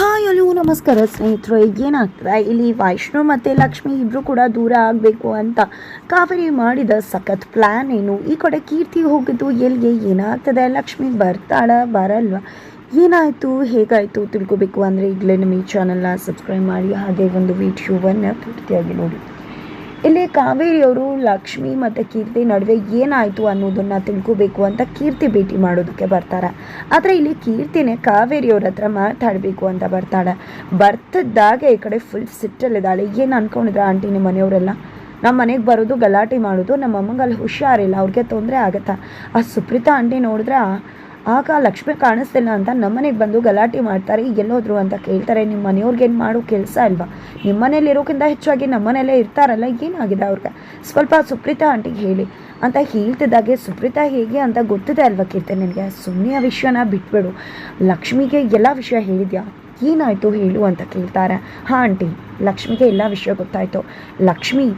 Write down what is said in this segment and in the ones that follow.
Hi hello ನಮಸ್ಕಾರ. ಸ್ನೇಹಿತರು, ಏನಾಗ್ತದೆ? ಇಲ್ಲಿ ವೈಷ್ಣವ್ ಮತ್ತು ಲಕ್ಷ್ಮಿ ಇಬ್ಬರು ಕೂಡ ದೂರ ಆಗಬೇಕು ಅಂತ ಕಾವೇರಿ ಮಾಡಿದ ಸಖತ್ ಪ್ಲ್ಯಾನ್ ಏನು? ಈ ಕಡೆ ಕೀರ್ತಿ ಹೋಗಿದ್ದು ಎಲ್ಲಿಗೆ? ಏನಾಗ್ತದೆ? ಲಕ್ಷ್ಮಿ ಬರ್ತಾಳ, ಬರಲ್ವಾ? ಏನಾಯಿತು? ಹೇಗಾಯಿತು? ತಿಳ್ಕೊಬೇಕು ಅಂದರೆ ಈಗಲೇ ನಮ್ಮ ಈ ಚಾನಲ್ನ ಸಬ್ಸ್ಕ್ರೈಬ್ ಮಾಡಿ, ಹಾಗೆ ಒಂದು ವಿಡಿಯೋವನ್ನು ಪೂರ್ತಿಯಾಗಿ ನೋಡಿ. ಇಲ್ಲಿ ಕಾವೇರಿಯವರು ಲಕ್ಷ್ಮಿ ಮತ್ತು ಕೀರ್ತಿ ನಡುವೆ ಏನಾಯಿತು ಅನ್ನೋದನ್ನು ತಿಳ್ಕೋಬೇಕು ಅಂತ ಕೀರ್ತಿ ಭೇಟಿ ಮಾಡೋದಕ್ಕೆ ಬರ್ತಾರೆ. ಆದರೆ ಇಲ್ಲಿ ಕೀರ್ತಿನೇ ಕಾವೇರಿಯವ್ರ ಹತ್ರ ಮಾತಾಡಬೇಕು ಅಂತ ಬರ್ತಾಳೆ. ಬರ್ತಿದ್ದಾಗೆ ಈ ಕಡೆ ಫುಲ್ ಸಿಟ್ಟಲ್ಲಿದ್ದಾಳೆ. ಏನು ಅನ್ಕೊಂಡಿದ್ರೆ ಆಂಟಿ ನಿಮ್ಮ ಮನೆಯವರೆಲ್ಲ? ನಮ್ಮ ಮನೆಗೆ ಬರೋದು, ಗಲಾಟೆ ಮಾಡೋದು, ನಮ್ಮ ಅಮ್ಮಂಗೆ ಅಲ್ಲಿ ಹುಷಾರಿಲ್ಲ. ಅವ್ರಿಗೆ ತೊಂದರೆ ಆಗುತ್ತಾ? ಆ ಸುಪ್ರೀತಾ ಆಂಟಿ ನೋಡಿದ್ರೆ ಆಗ ಲಕ್ಷ್ಮಿ ಕಾಣಿಸ್ತಿಲ್ಲ ಅಂತ ನಮ್ಮನೆಗೆ ಬಂದು ಗಲಾಟೆ ಮಾಡ್ತಾರೆ, ಎಲ್ಲೋದ್ರು ಅಂತ ಕೇಳ್ತಾರೆ ನಿಮ್ಮ ಮನೆಯವ್ರಿಗೆ ಏನು ಮಾಡೋ ಕೆಲಸ ಅಲ್ವಾ? ನಿಮ್ಮ ಮನೇಲಿ ಇರೋಕ್ಕಿಂತ ಹೆಚ್ಚಾಗಿ ನಮ್ಮ ಮನೇಲೇ ಇರ್ತಾರಲ್ಲ, ಏನಾಗಿದೆ ಅವ್ರಿಗೆ? ಸ್ವಲ್ಪ ಸುಪ್ರೀತಾ ಆಂಟಿಗೆ ಹೇಳಿ. ಅಂತ ಹೇಳ್ತಿದ್ದಾಗೆ, ಸುಪ್ರೀತಾ ಹೇಗೆ ಅಂತ ಗೊತ್ತಿದೆ ಅಲ್ವಾ ಕೀರ್ತಿ ನಿನಗೆ? ಸುಮ್ಮನೆ ಆ ವಿಷಯನ ಬಿಟ್ಬಿಡು. ಲಕ್ಷ್ಮಿಗೆ ಎಲ್ಲ ವಿಷಯ ಹೇಳಿದ್ಯಾ? ಏನಾಯಿತು ಹೇಳು ಅಂತ ಕೇಳ್ತಾರೆ. ಹಾಂ ಆಂಟಿ, ಲಕ್ಷ್ಮಿಗೆ ಎಲ್ಲ ವಿಷಯ ಗೊತ್ತಾಯಿತು. ಲಕ್ಷ್ಮಿ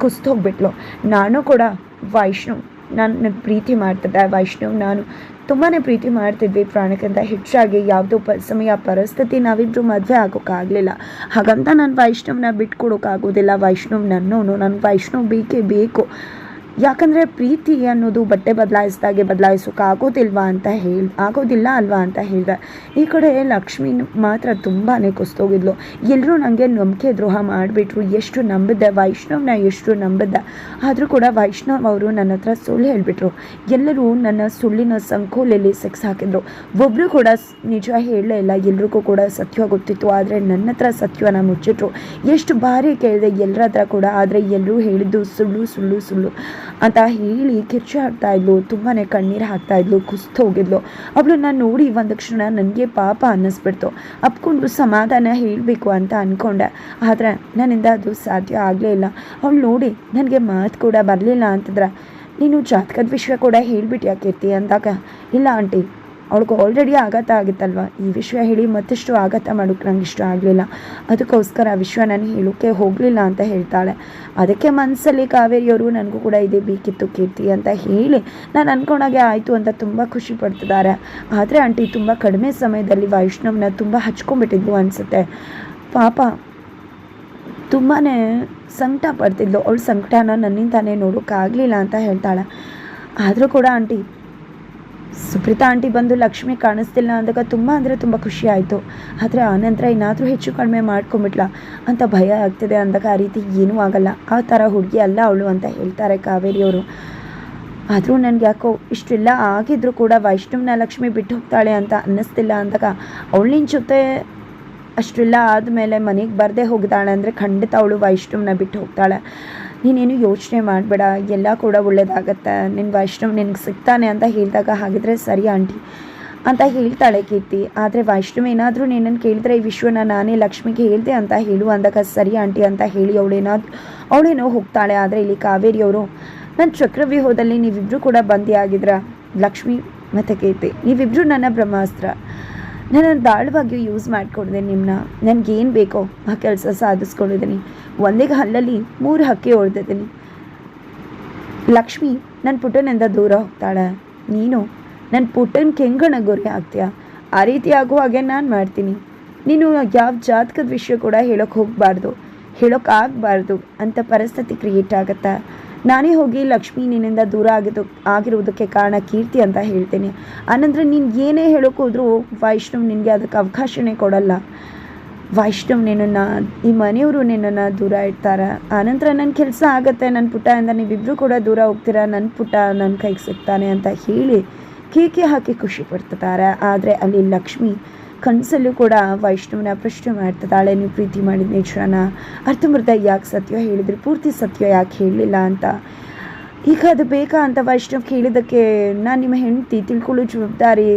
ಕುಸ್ತು ಹೋಗ್ಬಿಟ್ಲು. ನಾನು ಕೂಡ ವೈಷ್ಣವ್ ನನ್ನ ಪ್ರೀತಿ ಮಾಡ್ತಿದ್ದೆ ವೈಷ್ಣವ್. ನಾನು ತುಂಬಾ ಪ್ರೀತಿ ಮಾಡ್ತಿದ್ವಿ ಪ್ರಾಣಕ್ಕಿಂತ ಹೆಚ್ಚಾಗಿ ಯಾವುದೋ ಪ, ಸಮಯ, ಪರಿಸ್ಥಿತಿ ನಾವಿಬ್ಬರು ಮದುವೆ ಆಗೋಕ್ಕಾಗಲಿಲ್ಲ. ಹಾಗಂತ ನಾನು ವೈಷ್ಣವ್ನ ಬಿಟ್ಕೊಡೋಕ್ಕಾಗೋದಿಲ್ಲ. ವೈಷ್ಣವ್ ನನ್ನೋನು ನನ್ನ ವೈಷ್ಣವ್ ಬೇಕೇ ಬೇಕು. ಯಾಕಂದರೆ ಪ್ರೀತಿ ಅನ್ನೋದು ಬಟ್ಟೆ ಬದಲಾಯಿಸಿದಾಗೆ ಬದಲಾಯಿಸೋಕೆ ಆಗೋದಿಲ್ವಾ ಅಂತ ಹೇಳಿ, ಆಗೋದಿಲ್ಲ ಅಲ್ವಾ ಅಂತ ಹೇಳಿದೆ. ಈ ಕಡೆ ಲಕ್ಷ್ಮಿ ಮಾತ್ರ ತುಂಬಾ ಕುಸ್ತೋಗಿದ್ಲು. ಎಲ್ಲರೂ ನನಗೆ ನಂಬಿಕೆ ದ್ರೋಹ ಮಾಡಿಬಿಟ್ರು. ಎಷ್ಟು ನಂಬಿದ್ದೆ, ವೈಷ್ಣವ್ನ ಎಷ್ಟು ನಂಬಿದ್ದೆ. ಆದರೂ ಕೂಡ ವೈಷ್ಣವ್ ಅವರು ನನ್ನ ಹತ್ರ ಸುಳ್ಳು ಹೇಳಿಬಿಟ್ರು. ಎಲ್ಲರೂ ನನ್ನ ಸುಳ್ಳಿನ ಸಂಕೋಲೆಯಲ್ಲಿ ಸೆಕ್ಸ್ ಹಾಕಿದ್ರು. ಒಬ್ಬರು ಕೂಡ ನಿಜ ಹೇಳಲೇ ಇಲ್ಲ. ಎಲ್ರಿಗೂ ಕೂಡ ಸತ್ಯ ಗೊತ್ತಿತ್ತು. ಆದರೆ ನನ್ನ ಹತ್ರ ಸತ್ಯನ ಮುಚ್ಚಿಟ್ರು. ಎಷ್ಟು ಬಾರಿ ಕೇಳಿದೆ ಎಲ್ಲರ ಹತ್ರ ಕೂಡ. ಆದರೆ ಎಲ್ಲರೂ ಹೇಳಿದ್ದು ಸುಳ್ಳು ಸುಳ್ಳು ಸುಳ್ಳು. ಅಂತ ಹೇಳಿ ಕಿರ್ಚಾಡ್ತಾ ಇದ್ಲು. ತುಂಬಾ ಕಣ್ಣೀರು ಹಾಕ್ತಾ ಇದ್ಲು, ಕುಸ್ತು ಹೋಗಿದ್ಲು. ಅವಳು ನಾನು ನೋಡಿ ಒಂದು ಕ್ಷಣ ನನಗೆ ಪಾಪ ಅನ್ನಿಸ್ಬಿಡ್ತು. ಅಪ್ಕೊಂಡು ಸಮಾಧಾನ ಹೇಳಬೇಕು ಅಂತ ಅಂದ್ಕೊಂಡೆ ಆದರೆ ನನ್ನಿಂದ ಅದು ಸಾಧ್ಯ ಆಗಲೇ ಇಲ್ಲ. ಅವಳು ನೋಡಿ ನನಗೆ ಮಾತು ಕೂಡ ಬರಲಿಲ್ಲ ಅಂತಂದ್ರೆ, ನೀನು ಜಾತಕದ ವಿಷಯ ಕೂಡ ಹೇಳ್ಬಿಟ್ಟು ಯಾಕೆ ಇರ್ತೀಯ ಅಂದಾಗ? ಇಲ್ಲ ಆಂಟಿ ಅವಳಿಗೆ ಆಲ್ರೆಡಿ ಆಘಾತ ಆಗಿತ್ತಲ್ವ? ಈ ವಿಷಯ ಹೇಳಿ ಮತ್ತಷ್ಟು ಆಘಾತ ಮಾಡೋಕ್ಕೆ ನಂಗೆ ಇಷ್ಟ ಆಗಲಿಲ್ಲ. ಅದಕ್ಕೋಸ್ಕರ ಆ ವಿಷಯ ನಾನು ಹೇಳೋಕ್ಕೆ ಹೋಗಲಿಲ್ಲ ಅಂತ ಹೇಳ್ತಾಳೆ. ಅದಕ್ಕೆ ಮನಸ್ಸಲ್ಲಿ ಕಾವೇರಿಯವರು ನನಗೂ ಕೂಡ ಇದೇ ಬೇಕಿತ್ತು ಕೀರ್ತಿ ಅಂತ ಹೇಳಿ ನಾನು ಅಂದ್ಕೊಂಡಾಗೆ ಆಯಿತು ಅಂತ ತುಂಬ ಖುಷಿ ಪಡ್ತಿದ್ದಾರೆ. ಆದರೆ ಆಂಟಿ ತುಂಬ ಕಡಿಮೆ ಸಮಯದಲ್ಲಿ ವೈಷ್ಣವ್ನ ತುಂಬ ಹಚ್ಕೊಂಡ್ಬಿಟ್ಟಿದ್ಲು ಅನಿಸುತ್ತೆ. ಪಾಪ ತುಂಬಾ ಸಂಕಟ ಪಡ್ತಿದ್ಲು. ಅವಳು ಸಂಕಟನ ನನ್ನಿಂದಾನೇ ನೋಡೋಕ್ಕಾಗಲಿಲ್ಲ ಅಂತ ಹೇಳ್ತಾಳೆ. ಆದರೂ ಕೂಡ ಆಂಟಿ ಸುಪ್ರೀತಾ ಆಂಟಿ ಬಂದು ಲಕ್ಷ್ಮಿ ಕಾಣಿಸ್ತಿಲ್ಲ ಅಂದಾಗ ತುಂಬ ಅಂದರೆ ತುಂಬ ಖುಷಿ ಆಯಿತು. ಆದರೆ ಆನಂತರ ಏನಾದರೂ ಹೆಚ್ಚು ಕಡಿಮೆ ಮಾಡ್ಕೊಂಬಿಟ್ಲ ಅಂತ ಭಯ ಆಗ್ತಿದೆ ಅಂದಾಗ ಆ ರೀತಿ ಏನೂ ಆಗಲ್ಲ. ಆ ಥರ ಹುಡುಗಿ ಅಲ್ಲ ಅವಳು ಅಂತ ಹೇಳ್ತಾರೆ ಕಾವೇರಿಯವರು ಆದರೂ ನನಗೆ ಯಾಕೋ ಇಷ್ಟೆಲ್ಲ, ಆಗಿದ್ರೂ ಕೂಡ ವೈಷ್ಣವ್ನ ಲಕ್ಷ್ಮಿ ಬಿಟ್ಟು ಹೋಗ್ತಾಳೆ ಅಂತ ಅನ್ನಿಸ್ತಿಲ್ಲ ಅಂದಾಗ ಅವಳಿನ ಜೊತೆ ಅಷ್ಟೆಲ್ಲ ಆದಮೇಲೆ ಮನೆಗೆ ಬರದೇ ಹೋಗ್ತಾಳೆ ಅಂದರೆ ಖಂಡಿತ ಅವಳು ವೈಷ್ಣವನ ಬಿಟ್ಟು ಹೋಗ್ತಾಳೆ. ನೀನೇನು ಯೋಚನೆ ಮಾಡಬೇಡ, ಎಲ್ಲ ಕೂಡ ಒಳ್ಳೇದಾಗತ್ತೆ. ನಿನ್ನ ವೈಷ್ಣವ್ ನಿನಗೆ ಸಿಗ್ತಾನೆ ಅಂತ ಹೇಳಿದಾಗ ಹಾಗಿದ್ರೆ ಸರಿ ಆಂಟಿ ಅಂತ ಹೇಳ್ತಾಳೆ ಕೀರ್ತಿ. ಆದರೆ ವೈಷ್ಣವ್ ಏನಾದರೂ ನಿನ್ನನ್ನು ಕೇಳಿದ್ರೆ ಈ ವಿಶ್ವನ ನಾನೇ ಲಕ್ಷ್ಮಿಗೆ ಹೇಳಿದೆ ಅಂತ ಹೇಳು ಅಂದಾಗ ಸರಿ ಆಂಟಿ ಅಂತ ಹೇಳಿ ಅವಳೇನಾದ್ರು ಅವಳೇನೋ ಹೋಗ್ತಾಳೆ. ಆದರೆ ಇಲ್ಲಿ ಕಾವೇರಿಯವರು ನನ್ನ ಚಕ್ರವ್ಯೂಹದಲ್ಲಿ ನೀವಿಬ್ಬರು ಕೂಡ ಬಂದಿ ಆಗಿದ್ರ? ಲಕ್ಷ್ಮಿ ಮತ್ತು ಕೀರ್ತಿ ನೀವಿಬ್ಬರು ನನ್ನ ಬ್ರಹ್ಮಾಸ್ತ್ರ. ನಾನು ದಾಳವಾಗಿ ಯೂಸ್ ಮಾಡ್ಕೊಂಡಿದ್ದೀನಿ ನಿಮ್ಮನ್ನ ನನಗೇನು ಬೇಕೋ ಆ ಕೆಲಸ ಸಾಧಿಸ್ಕೊಂಡಿದ್ದೀನಿ ಒಂದೇ ಹಲ್ಲಲ್ಲಿ ಮೂರು ಹಕ್ಕಿ ಹೊಡೆದಿದ್ದೀನಿ ಲಕ್ಷ್ಮಿ ನನ್ನ ಪುಟ್ಟನಿಂದ ದೂರ ಹೋಗ್ತಾಳೆ. ನೀನು ನನ್ನ ಪುಟ್ಟನ ಕೆಂಗಣ ಗುರಿ ಆಗ್ತೀಯ? ಆ ರೀತಿ ಆಗೋ ಹಾಗೆ ನಾನು ಮಾಡ್ತೀನಿ. ನೀನು ಯಾವ ಜಾತಕದ ವಿಷಯ ಕೂಡ ಹೇಳೋಕ್ಕೆ ಹೋಗಬಾರ್ದು. ಹೇಳೋಕೆ ಆಗಬಾರ್ದು ಅಂತ ಪರಿಸ್ಥಿತಿ ಕ್ರಿಯೇಟ್ ಆಗುತ್ತೆ. ನಾನೇ ಹೋಗಿ ಲಕ್ಷ್ಮಿ ನಿನ್ನಿಂದ ದೂರ ಆಗಿದ್ದು ಆಗಿರುವುದಕ್ಕೆ ಕಾರಣ ಕೀರ್ತಿ ಅಂತ ಹೇಳ್ತೀನಿ. ಆನಂತರ ನೀನು ಏನೇ ಹೇಳೋಕೆ ಹೋದ್ರೂ ವೈಷ್ಣವ್ ನಿನಗೆ ಅದಕ್ಕೆ ಅವಕಾಶನೇ ಕೊಡಲ್ಲ. ವೈಷ್ಣವ್ ನಿನ್ನನ್ನು, ಈ ಮನೆಯವರು ನಿನ್ನನ್ನು ದೂರ ಇಡ್ತಾರೆ. ಆನಂತರ ನನ್ನ ಕೆಲಸ ಆಗುತ್ತೆ ನನ್ನ ಪುಟ್ಟದಿಂದ ನೀವಿಬ್ಬರು ಕೂಡ ದೂರ ಹೋಗ್ತೀರಾ ನನ್ನ ಪುಟ್ಟ ನನ್ನ ಕೈಗೆ ಸಿಗ್ತಾನೆ ಅಂತ ಹೇಳಿ ಕೇಕೆ ಹಾಕಿ ಖುಷಿ ಪಡ್ತಿದ್ದಾರೆ ಆದರೆ ಅಲ್ಲಿ ಲಕ್ಷ್ಮಿ ಕನಸಲ್ಲೂ ಕೂಡ ವೈಷ್ಣವನ ಪ್ರಶ್ನೆ ಮಾಡ್ತಿದ್ದಾಳೆ ನೀವು ಪ್ರೀತಿ ಮಾಡಿದ ನಿಜನ ಅರ್ಥಮೃತ ಯಾಕೆ ಸತ್ಯ ಹೇಳಿದ್ರು? ಪೂರ್ತಿ ಸತ್ಯ ಯಾಕೆ ಹೇಳಲಿಲ್ಲ? ಅಂತ ಈಗ ಅದು ಬೇಕಾ ಅಂತ ವೈಷ್ಣವ್ ಕೇಳಿದ್ದಕ್ಕೆ ನಾನು ನಿಮ್ಮ ಹೆಂಡತಿ, ತಿಳ್ಕೊಳ್ಳೋ ಜವಾಬ್ದಾರಿ,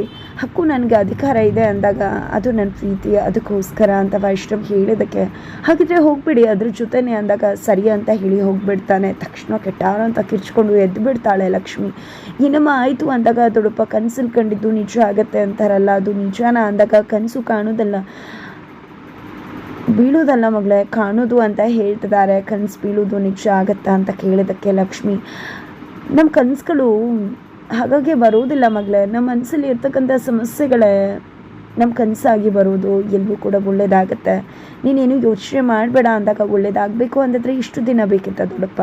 ಹಕ್ಕು ನನಗೆ ಅಧಿಕಾರ ಇದೆ ಅಂದಾಗ ಅದು ನನ್ನ ಪ್ರೀತಿ, ಅದಕ್ಕೋಸ್ಕರ ಅಂತ ವೈಷ್ಣವ್ ಹೇಳಿದ್ದಕ್ಕೆ. ಹಾಗಿದ್ರೆ ಹೋಗ್ಬಿಡಿ, ಅದ್ರ ಜೊತೆನೆ ಅಂದಾಗ ಸರಿ ಅಂತ ಹೇಳಿ ಹೋಗ್ಬಿಡ್ತಾನೆ. ತಕ್ಷಣ ಕೆಟ್ಟಾರ ಅಂತ ಕಿರ್ಚ್ಕೊಂಡು ಎದ್ದು ಬಿಡ್ತಾಳೆ ಲಕ್ಷ್ಮಿ. ಏನಮ್ಮ ಆಯಿತು ಅಂದಾಗ ದೊಡ್ಡಪ್ಪ ಕನಸಲ್ಲಿ ಕಂಡಿದ್ದು ನಿಜ ಆಗತ್ತೆ ಅಂತಾರಲ್ಲ, ಅದು ನಿಜಾನ ಅಂದಾಗ ಕನಸು ಕಾಣೋದಲ್ಲ. ಬೀಳೋದಲ್ಲ ಮಗಳೇ, ಕಾಣೋದು ಅಂತ ಹೇಳ್ತಿದ್ದಾರೆ, ಕನಸು ಬೀಳೋದು ನಿಜ ಆಗತ್ತಾ ಅಂತ ಕೇಳಿದಕ್ಕೆ ಲಕ್ಷ್ಮಿ. ನಮ್ಮ ಕನಸುಗಳು ಹಾಗಾಗಿ ಬರೋದಿಲ್ಲ ಮಗಳೇ ನಮ್ಮ ಮನಸ್ಸಲ್ಲಿ ಇರ್ತಕ್ಕಂಥ ಸಮಸ್ಯೆಗಳೇ ನಮ್ಮ ಕನಸಾಗಿ ಬರೋದು ಎಲ್ಲವೂ ಕೂಡ ಒಳ್ಳೇದಾಗತ್ತೆ. ನೀನೇನು ಯೋಚನೆ ಮಾಡಬೇಡ ಅಂದಾಗ ಒಳ್ಳೇದಾಗಬೇಕು ಅಂತಂದರೆ ಇಷ್ಟು ದಿನ ಬೇಕಿತ್ತ ದೊಡ್ಡಪ್ಪ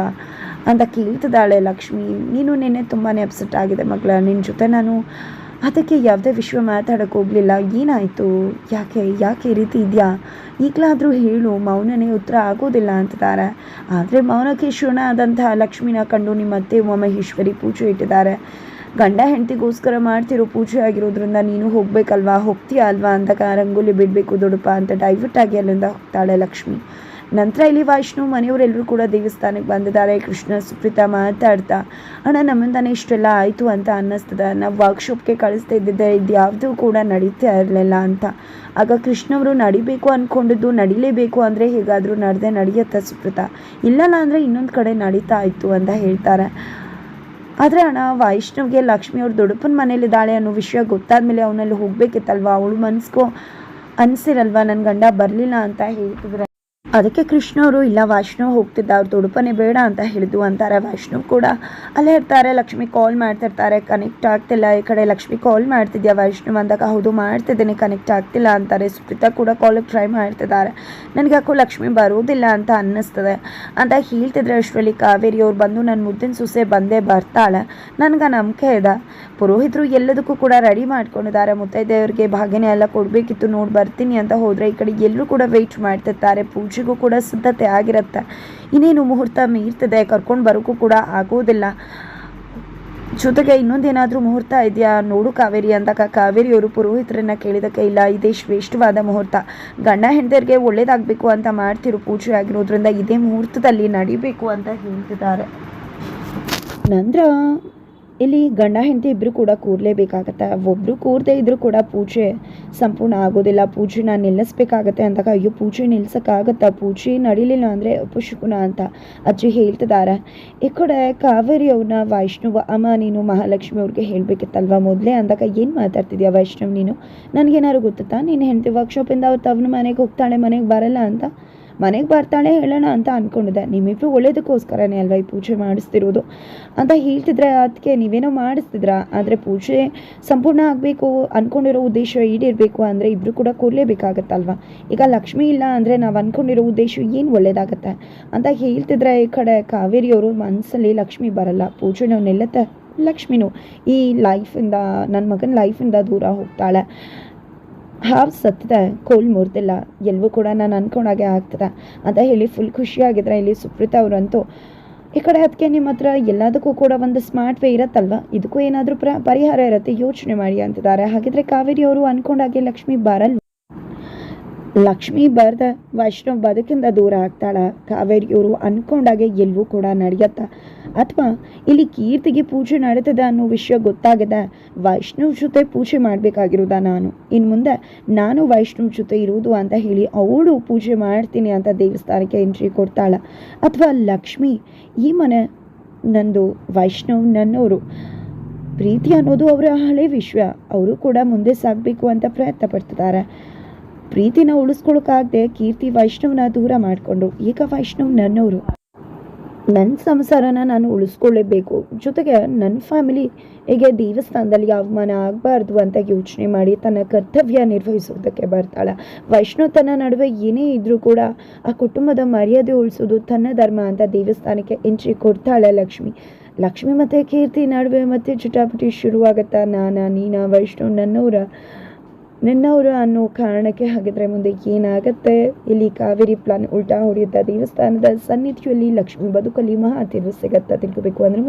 ಅಂತ ಕೇಳ್ತಿದ್ದಾಳೆ ಲಕ್ಷ್ಮಿ. ನೀನು ನಿನ್ನೆ ತುಂಬಾ ಅಪ್ಸೆಟ್ ಆಗಿದೆ ಮಗಳ ನಿನ್ನ ಜೊತೆ ನಾನು ಅದಕ್ಕೆ ಯಾವುದೇ ವಿಷಯ ಮಾತಾಡೋಕೆ ಹೋಗಲಿಲ್ಲ. ಏನಾಯಿತು? ಯಾಕೆ ಯಾಕೆ ಈ ರೀತಿ ಇದೆಯಾ? ಈಗಲಾದರೂ ಹೇಳು, ಮೌನನೇ ಉತ್ತರ ಆಗೋದಿಲ್ಲ ಅಂತಿದ್ದಾರೆ ಆದರೆ ಮೌನಕ್ಕೆ ಶೂನ ಆದಂತಹ ಲಕ್ಷ್ಮಿನ ಕಂಡು ನಿಮ್ಮ ಅತ್ತೆ ಉಮಾಮಹೇಶ್ವರಿ ಪೂಜೆ ಇಟ್ಟಿದ್ದಾರೆ. ಗಂಡ ಹೆಂಡತಿಗೋಸ್ಕರ ಮಾಡ್ತಿರೋ ಪೂಜೆ ಆಗಿರೋದ್ರಿಂದ ನೀನು ಹೋಗಬೇಕಲ್ವಾ? ಹೋಗ್ತೀಯ ಅಲ್ವಾ ಅಂತ ರಂಗೋಲಿ ಬಿಡಬೇಕು ದೊಡ್ಡಪ್ಪ ಅಂತ ಡೈವರ್ಟ್ ಆಗಿ ಅಲ್ಲಿಂದ ಹೋಗ್ತಾಳೆ ಲಕ್ಷ್ಮಿ. ನಂತರ ಇಲ್ಲಿ ವೈಷ್ಣು ಮನೆಯವರೆಲ್ಲರೂ ಕೂಡ ದೇವಸ್ಥಾನಕ್ಕೆ ಬಂದಿದ್ದಾರೆ. ಕೃಷ್ಣ ಸುಪ್ರೀತಾ ಮಾತಾಡ್ತಾ, ಅಣ್ಣ, ನಮ್ಮಿಂದಾನೆ ಇಷ್ಟೆಲ್ಲ ಆಯಿತು ಅಂತ ಅನ್ನಿಸ್ತದೆ. ನಾವು ವರ್ಕ್ಶಾಪ್ಗೆ ಕಳಿಸ್ತಾ ಇದ್ದಿದ್ದೆ. ಇದು ಯಾವುದೂ ಕೂಡ ನಡೀತಾ ಇರಲಿಲ್ಲ ಅಂತ. ಆಗ ಕೃಷ್ಣವರು ನಡಿಬೇಕು ಅಂದ್ಕೊಂಡಿದ್ದು ನಡಿಲೇಬೇಕು ಅಂದರೆ ಹೇಗಾದರೂ ನಡೆದೇ, ನಡೆಯುತ್ತೆ ಸುಪ್ರೀತಾ? ಇಲ್ಲಲ್ಲ ಅಂದರೆ ಇನ್ನೊಂದು ಕಡೆ ನಡೀತಾ ಇತ್ತು ಅಂತ ಹೇಳ್ತಾರೆ. ಆದರೆ ಅಣ್ಣ, ವೈಷ್ಣವ್ಗೆ ಲಕ್ಷ್ಮಿ ಅವ್ರ ದೊಡ್ಡಪ್ಪನ ಮನೇಲಿದ್ದಾಳೆ ಅನ್ನೋ ವಿಷಯ ಗೊತ್ತಾದ ಮೇಲೆ ಅವನಲ್ಲಿ ಹೋಗ್ಬೇಕಿತ್ತಲ್ವ? ಅವಳು ಮನ್ಸ್ಗೂ ಅನಿಸಿರಲ್ವ? ನನ್ನ ಗಂಡ ಬರಲಿಲ್ಲ ಅಂತ ಹೇಳ್ತಿದ್ರೆ. ಅದಕ್ಕೆ ಕೃಷ್ಣ ಅವರು ಇಲ್ಲ ವೈಷ್ಣವ್ ಹೋಗ್ತಿದ್ದ, ಅವ್ರ ಬೇಡ ಅಂತ ಹೇಳಿದ್ದು ಅಂತಾರೆ ವೈಷ್ಣವ್ ಕೂಡ. ಅಲ್ಲೇ ಇರ್ತಾರೆ, ಲಕ್ಷ್ಮಿ ಕಾಲ್ ಮಾಡ್ತಿರ್ತಾರೆ ಕನೆಕ್ಟ್ ಆಗ್ತಿಲ್ಲ, ಈ ಕಡೆ ಲಕ್ಷ್ಮಿ ಕಾಲ್ ಮಾಡ್ತಿದ್ಯಾ ವೈಷ್ಣವ್ ಅಂದಾಗ, ಹೌದು, ಮಾಡ್ತಿದ್ದೀನಿ ಕನೆಕ್ಟ್ ಆಗ್ತಿಲ್ಲ, ಅಂತಾರೆ. ಸುಪ್ರೀತಾ ಕೂಡ ಕಾಲಿಗೆ ಟ್ರೈ ಮಾಡ್ತಿದ್ದಾರೆ. ನನಗೆ ಯಾಕೋ ಲಕ್ಷ್ಮಿ ಬರೋದಿಲ್ಲ ಅಂತ ಅನ್ನಿಸ್ತದೆ. ಅಂತ ಹೇಳ್ತಿದ್ರೆ ಅಷ್ಟರಲ್ಲಿ ಕಾವೇರಿ ಅವ್ರು ಬಂದು ನನ್ನ ಮುದ್ದಿನ ಸೊಸೆ ಬಂದೇ ಬರ್ತಾಳೆ. ನನಗೆ ನಂಬಿಕೆ ಇದೆ. ಪುರೋಹಿತರು ಎಲ್ಲದಕ್ಕೂ ಕೂಡ ರೆಡಿ ಮಾಡ್ಕೊಂಡಿದ್ದಾರೆ. ಮುತ್ತೈದೆಯವ್ರಿಗೆ ಭಾಗ್ಯನೇ ಎಲ್ಲ ಕೊಡಬೇಕಿತ್ತು, ನೋಡಿ ಬರ್ತೀನಿ ಅಂತ ಹೋದರೆ ಈ ಕಡೆ ಎಲ್ಲರೂ ಕೂಡ ವೆಯ್ಟ್ ಮಾಡ್ತಿರ್ತಾರೆ. ಪೂಜೆಗೂ ಕೂಡ ಸಿದ್ಧತೆ ಆಗಿರುತ್ತೆ. ಇನ್ನೇನು ಮುಹೂರ್ತ ಮೀರ್ತದೆ, ಕರ್ಕೊಂಡು ಬರೋಕ್ಕೂ ಕೂಡ ಆಗೋದಿಲ್ಲ ಜೊತೆಗೆ ಇನ್ನೊಂದೇನಾದರೂ ಮುಹೂರ್ತ ಇದೆಯಾ? ನೋಡು ಕಾವೇರಿ ಅಂದಾಗ ಕಾವೇರಿಯವರು ಪುರೋಹಿತರನ್ನ ಕೇಳಿದಕ್ಕೆ ಇಲ್ಲ, ಇದೇ ಶ್ರೇಷ್ಠವಾದ ಮುಹೂರ್ತ. ಗಂಡ ಹೆಂಡತಿಯರಿಗೆ ಒಳ್ಳೇದಾಗಬೇಕು ಅಂತ ಮಾಡ್ತಿರೋ ಪೂಜೆ ಆಗಿರೋದ್ರಿಂದ ಇದೇ ಮುಹೂರ್ತದಲ್ಲಿ ನಡಿಬೇಕು ಅಂತ ಹೇಳ್ತಿದ್ದಾರೆ. ನಂತರ ಇಲ್ಲಿ ಗಂಡ ಹೆಂಡತಿ ಇಬ್ಬರು ಕೂಡ ಕೂರಲೇಬೇಕಾಗತ್ತೆ. ಒಬ್ಬರು ಕೂರದೇ ಇದ್ದರೂ ಕೂಡ ಪೂಜೆ ಸಂಪೂರ್ಣ ಆಗೋದಿಲ್ಲ. ಪೂಜೆನ ನಿಲ್ಲಿಸ್ಬೇಕಾಗತ್ತೆ ಅಂದಾಗ, ಅಯ್ಯೋ, ಪೂಜೆ ನಿಲ್ಸೋಕ್ಕಾಗತ್ತಾ ಪೂಜೆ ನಡೀಲಿಲ್ಲ ಅಂದರೆ ಅಪಶಕುನ ಅಂತ ಅಜ್ಜಿ ಹೇಳ್ತಿದ್ದಾರೆ. ಈ ಕಡೆ ಕಾವೇರಿ ಅವ್ರನ್ನ ವೈಷ್ಣವ, ಅಮ್ಮ, ನೀನು ಮಹಾಲಕ್ಷ್ಮಿ ಅವ್ರಿಗೆ ಹೇಳಬೇಕಿತ್ತಲ್ವ ಮೊದಲೇ? ಅಂದಾಗ, ಏನು ಮಾತಾಡ್ತಿದ್ಯಾ ವೈಷ್ಣವ್ ನೀನು? ನನಗೇನಾದ್ರು ಗೊತ್ತಾ ನೀನು ಹೆಂಡತಿ ವರ್ಕ್ಶಾಪಿಂದ ಅವ್ರು ತವ್ನ ಮನೆಗೆ ಹೋಗ್ತಾಳೆ, ಮನೆಗೆ ಬರಲ್ಲ ಅಂತ? ಮನೆಗೆ ಬರ್ತಾಳೆ ಹೇಳೋಣ ಅಂತ ಅಂದ್ಕೊಂಡಿದ್ದೆ ನಿಮ್ಮಿಬ್ರು ಒಳ್ಳೇದಕ್ಕೋಸ್ಕರನೇ ಅಲ್ವಾ ಈ ಪೂಜೆ ಮಾಡಿಸ್ತಿರೋದು? ಅಂತ ಹೇಳ್ತಿದ್ರೆ ಅದಕ್ಕೆ ನೀವೇನೋ ಮಾಡಿಸ್ತಿದ್ರ? ಆದರೆ ಪೂಜೆ ಸಂಪೂರ್ಣ ಆಗಬೇಕು ಅಂದ್ಕೊಂಡಿರೋ ಉದ್ದೇಶ ಈಡೇರಬೇಕು ಅಂದರೆ ಇಬ್ಬರು ಕೂಡ ಕೊಡಲೇಬೇಕಾಗತ್ತಲ್ವ? ಈಗ ಲಕ್ಷ್ಮಿ ಇಲ್ಲ ಅಂದರೆ ನಾವು ಅಂದ್ಕೊಂಡಿರೋ ಉದ್ದೇಶ ಏನು ಒಳ್ಳೇದಾಗತ್ತೆ? ಅಂತ ಹೇಳ್ತಿದ್ರೆ ಈ ಕಡೆ ಕಾವೇರಿಯವರು ಮನಸ್ಸಲ್ಲಿ ಲಕ್ಷ್ಮಿ ಬರಲ್ಲ. ಪೂಜೆ ನಾವು ನಿಲ್ಲತ್ತೆ ಲಕ್ಷ್ಮಿನೂ ಈ ಲೈಫಿಂದ ನನ್ನ ಮಗನ ಲೈಫಿಂದ ದೂರ ಹೋಗ್ತಾಳೆ. ಹಾವು ಸತ್ತಿದೆ, ಕೋಲ್ ಮುರಿದಿಲ್ಲ ಎಲ್ಲವೂ ಕೂಡ ನಾನು ಅನ್ಕೊಂಡಾಗೆ ಆಗ್ತದೆ. ಅಂತ ಹೇಳಿ ಫುಲ್ ಖುಷಿಯಾಗಿದ್ರೆ ಇಲ್ಲಿ ಸುಪ್ರೀತಾ ಅವರಂತೂ, ಈ ಕಡೆ ಅದಕ್ಕೆ ನಿಮ್ಮ ಹತ್ರ ಎಲ್ಲದಕ್ಕೂ ಕೂಡ ಒಂದು ಸ್ಮಾರ್ಟ್ ವೇ ಇರತ್ತಲ್ವ? ಇದಕ್ಕೂ ಏನಾದರೂ ಪ್ರ, ಪರಿಹಾರ ಇರುತ್ತೆ, ಯೋಚನೆ ಮಾಡಿ ಅಂತಿದ್ದಾರೆ. ಹಾಗಿದ್ರೆ ಕಾವೇರಿ ಅವರು ಅನ್ಕೊಂಡಾಗೆ ಲಕ್ಷ್ಮಿ ಬರಲ್ವ? ಲಕ್ಷ್ಮಿ ಬರ್ದ ವೈಷ್ಣವ್ ಬದುಕಿಂದ ದೂರ ಆಗ್ತಾಳ. ಕಾವೇರಿಯವರು ಅನ್ಕೊಂಡಾಗೆ ಎಲ್ಲವೂ ಕೂಡ ನಡೆಯತ್ತ. ಅಥವಾ ಇಲ್ಲಿ ಕೀರ್ತಿಗೆ ಪೂಜೆ ನಡೀತದ ಅನ್ನೋ ವಿಷಯ ಗೊತ್ತಾಗದ ವೈಷ್ಣವ್ ಜೊತೆ ಪೂಜೆ ಮಾಡಬೇಕಾಗಿರೋದ ನಾನು. ಇನ್ನು ಮುಂದೆ ನಾನು ವೈಷ್ಣವ್ ಜೊತೆ ಇರುವುದು ಅಂತ ಹೇಳಿ ಅವಳು ಪೂಜೆ ಮಾಡ್ತೀನಿ ಅಂತ ದೇವಸ್ಥಾನಕ್ಕೆ ಎಂಟ್ರಿ ಕೊಡ್ತಾಳ. ಅಥವಾ ಲಕ್ಷ್ಮಿ, ಈ ಮನೆ ನಂದು ವೈಷ್ಣವ್ ನನ್ನವರು ಪ್ರೀತಿ ಅನ್ನೋದು ಅವರ ಹಳೆ ವಿಶ್ವ. ಅವರು ಕೂಡ ಮುಂದೆ ಸಾಗಬೇಕು ಅಂತ ಪ್ರಯತ್ನ ಪಡ್ತಿದ್ದಾರೆ ಪ್ರೀತಿನ ಉಳಿಸ್ಕೊಳಕ್ಕಾಗದೆ ಕೀರ್ತಿ ವೈಷ್ಣವನ ದೂರ ಮಾಡಿಕೊಂಡ್ರು ಈಗ ವೈಷ್ಣವ್ ನನ್ನವರು ನನ್ನ ಸಂಸಾರನ ನಾನು ಉಳಿಸ್ಕೊಳ್ಳೇಬೇಕು. ಜೊತೆಗೆ ನನ್ನ ಫ್ಯಾಮಿಲಿ ಹೀಗೆ ದೇವಸ್ಥಾನದಲ್ಲಿ ಅವಮಾನ ಆಗಬಾರ್ದು ಅಂತ ಯೋಚನೆ ಮಾಡಿ ತನ್ನ ಕರ್ತವ್ಯ ನಿರ್ವಹಿಸೋದಕ್ಕೆ ಬರ್ತಾಳೆ. ವೈಷ್ಣವ್ ತನ್ನ ನಡುವೆ ಏನೇ ಇದ್ರೂ ಕೂಡ ಆ ಕುಟುಂಬದ ಮರ್ಯಾದೆ ಉಳಿಸೋದು ತನ್ನ ಧರ್ಮ ಅಂತ ದೇವಸ್ಥಾನಕ್ಕೆ ಎಂಟ್ರಿ ಕೊಡ್ತಾಳೆ ಲಕ್ಷ್ಮಿ. ಲಕ್ಷ್ಮಿ ಮತ್ತು ಕೀರ್ತಿ ನಡುವೆ ಮತ್ತೆ ಚುಟಾಪುಟಿ ಶುರುವಾಗತ್ತಾ ನಾನಾ ನೀನಾ ವೈಷ್ಣವ್ ನನ್ನವರ ನಿನ್ನವರು ಅನ್ನೋ ಕಾರಣಕ್ಕೆ ಹಾಗಿದ್ರೆ ಮುಂದೆ ಏನಾಗತ್ತೆ? ಇಲ್ಲಿ ಕಾವೇರಿ ಪ್ಲಾನ್ ಉಲ್ಟಾ ಹೊಡೆಯುತ್ತ ದೇವಸ್ಥಾನದ ಸನ್ನಿಧಿಯಲ್ಲಿ ಲಕ್ಷ್ಮಿ ಬದುಕಲಿ ಮಹಾ ತಿರುವು ಸಿಗತ್ತಾ ತಿಳ್ಕೋಬೇಕು ಅಂದ್ರೆ